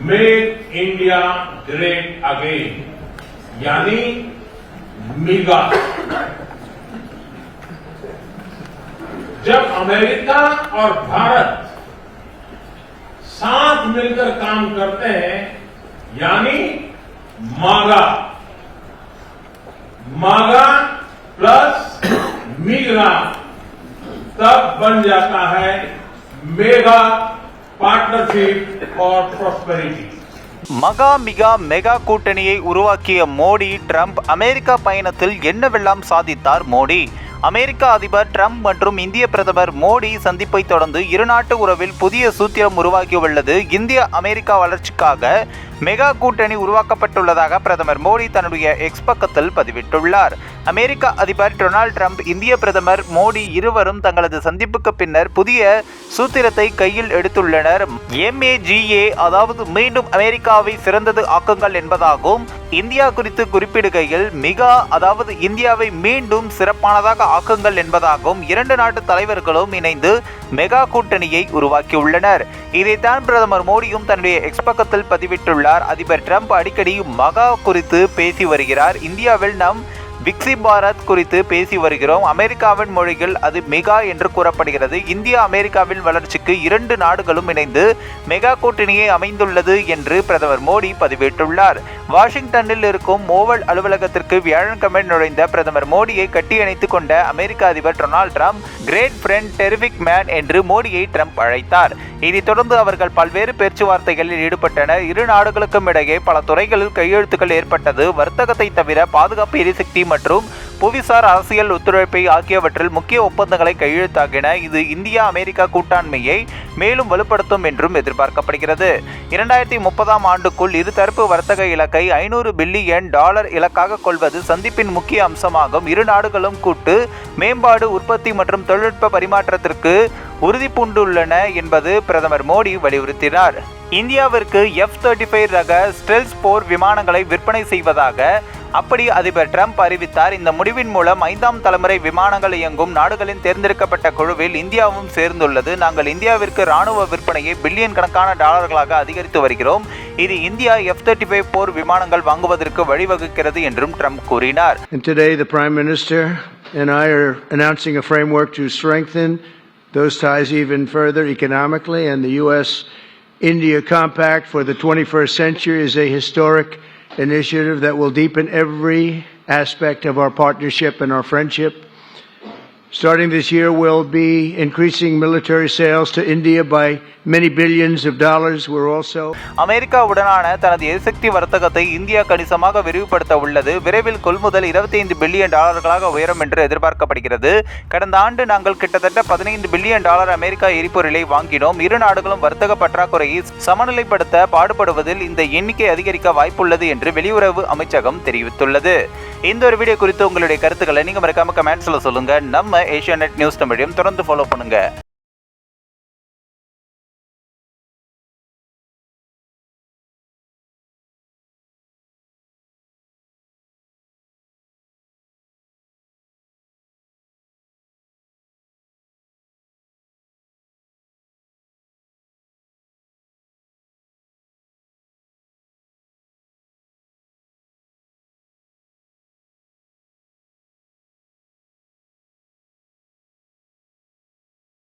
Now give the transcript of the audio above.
Make India great again यानी मिगा। जब America और भारत साथ मिलकर काम करते हैं, यानी मागा। मागा प्लस मिगा तब बन जाता है मेगा। மகா மிகா மெகா கூட்டணியை உருவாக்கிய மோடி ட்ரம்ப் அமெரிக்கா பயணத்தில் என்னவெல்லாம் சாதித்தார் மோடி? அமெரிக்க அதிபர் ட்ரம்ப் மற்றும் இந்திய பிரதமர் மோடி சந்திப்பை தொடர்ந்து இருநாட்டு உறவில் புதிய சூத்திரம் உருவாகியுள்ளது. இந்திய அமெரிக்கா வளர்ச்சிக்காக மெகா கூட்டணி உருவாக்கப்பட்டுள்ளதாக பிரதமர் மோடி தன்னுடைய எக்ஸ் பக்கத்தில் பதிவிட்டுள்ளார். அமெரிக்க அதிபர் டொனால்ட் ட்ரம்ப் இந்திய பிரதமர் மோடி இருவரும் தங்களது சந்திப்புக்கு பின்னர் புதிய சூத்திரத்தை கையில் எடுத்துள்ளனர். எம்ஏஜிஏ அதாவது மீண்டும் அமெரிக்காவை சிறந்தது ஆக்குங்கள் என்பதாகும் இந்தியா குறித்து குறிப்பிடுகையில் மிகா அதாவது இந்தியாவை மீண்டும் சிறப்பானதாக ஆக்குங்கள் என்பதாகவும் இரண்டு நாட்டு தலைவர்களும் இணைந்து மெகா கூட்டணியை உருவாக்கியுள்ளனர். இதைத்தான் பிரதமர் மோடியும் தன்னுடைய எக்ஸ் பக்கத்தில் பதிவிட்டுள்ளார். அதிபர் ட்ரம்ப் அடிக்கடி மகா குறித்து பேசி வருகிறார். இந்தியாவில் நாம் விக்சி பாரத் குறித்து பேசி வருகிறோம். அமெரிக்காவின் மொழிகள் அது மெகா என்று கூறப்படுகிறது. இந்தியா அமெரிக்காவின் வளர்ச்சிக்கு இரண்டு நாடுகளும் இணைந்து மெகா கூட்டணியை அமைந்துள்ளது என்று பிரதமர் மோடி பதிவிட்டுள்ளார். வாஷிங்டனில் இருக்கும் ஓவல் அலுவலகத்திற்கு வியாழக்கிழமை நுழைந்த பிரதமர் மோடியை கட்டியணைத்துக் கொண்ட அமெரிக்க அதிபர் Donald Trump great friend terrific man என்று மோடியை ட்ரம்ப் அழைத்தார். இதைத் தொடர்ந்து அவர்கள் பல்வேறு பேச்சுவார்த்தைகளில் ஈடுபட்டனர். இரு நாடுகளுக்கும் இடையே பல துறைகளில் கையெழுத்துக்கள் ஏற்பட்டது. வர்த்தகத்தை தவிர பாதுகாப்பு எரிசக்தி மற்றும் புவிசார் அரசியல் ஒத்துழைப்பை ஆகியவற்றில் முக்கிய ஒப்பந்தங்களை கையெழுத்தாகின. இது இந்தியா அமெரிக்கா கூட்டாண்மையை மேலும் வலுப்படுத்தும் என்றும் எதிர்பார்க்கப்படுகிறது. இரண்டாயிரத்தி முப்பதாம் ஆண்டுக்குள் இருதரப்பு வர்த்தக இலக்கை ஐநூறு பில்லியன் டாலர் இலக்காக கொள்வது சந்திப்பின் முக்கிய அம்சமாகும். இரு நாடுகளும் கூட்டு மேம்பாடு உற்பத்தி மற்றும் தொழில்நுட்ப பரிமாற்றத்திற்கு உறுதி பூண்டுள்ளன என்பது பிரதமர் மோடி வலியுறுத்தினார். இந்தியாவிற்கு எஃப் தேர்ட்டி ஃபைவ் ரக ஸ்டெல்ஸ் போர் விமானங்களை விற்பனை செய்வதாக அப்படி அதிபர் ட்ரம்ப் அறிவித்தார் இந்த முடிவின் மூலம் ஐந்தாம் தலைமுறை விமானங்கள் இயங்கும் நாடுகளின் தேர்ந்தெடுக்கப்பட்ட குழுவில் இந்தியாவும் சேர்ந்துள்ளது நாங்கள் இந்தியாவிற்கு ராணுவ விற்பனையை பில்லியன் கணக்கான டாலர்களாக அதிகரித்து வருகிறோம் இது இந்தியா எஃப் தேர்ட்டி ஃபைவ் போர் விமானங்கள் வாங்குவதற்கு வழிவகுக்கிறது என்றும் ட்ரம்ப் கூறினார் today, the Prime Minister and I are announcing a framework to strengthen those ties even further economically. And the U.S. India Compact for the 21st century is a historic initiative that will deepen every aspect of our partnership and our friendship. Starting this year, we'll be increasing military sales to India by many billions of dollars. We're also அமெரிக்காவுடனான தனது எரிசக்தி வர்த்தகத்தை India கணிசமாக விரிவுபடுத்த உள்ளது. விரைவில் கொள்முதல் 25 billion டாலர்களாக உயரும் என்று எதிர்பார்க்கப்படுகிறது. கடந்த ஆண்டு நாங்கள் கிட்டத்தட்ட 15 பில்லியன் டாலர் அமெரிக்கா எரிபொருளை வாங்கினோம். இரு நாடுகளும் வர்த்தக பற்றாக்குறையை சமநிலைப்படுத்த பாடுபடுவதில் இந்த எண்ணிக்கை அதிகரிக்க வாய்ப்புள்ளது என்று வெளியுறவு அமைச்சகம் தெரிவித்துள்ளது. இந்த ஒரு வீடியோ குறித்து உங்களுடைய கருத்துக்களை நீங்க மறக்காம கமெண்ட்ஸில் சொல்லுங்க. நம்ம ஏஷியா நெட் நியூஸ் தமிழையும் தொடர்ந்து ஃபாலோ பண்ணுங்க.